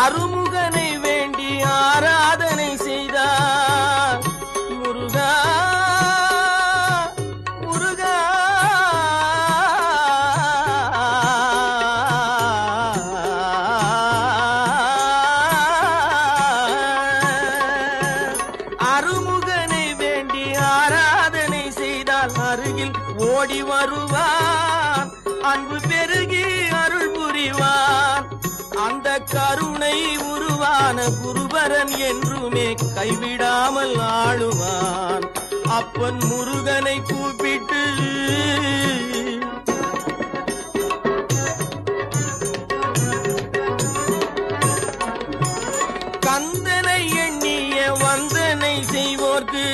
அருமுகனை வேண்டி ஆராதனை செய்தார் முருகா முருகா. அருமுகனை வேண்டி ஆராதனை செய்தால் அருகில் ஓடி வருவான். அன்பு பெருகி கருணை உருவான குருபரன் என்றுமே கைவிடாமல் ஆளுவான். அப்பன் முருகனை கூப்பிட்டு கந்தனை எண்ணிய வந்தனை செய்வோர்க்கு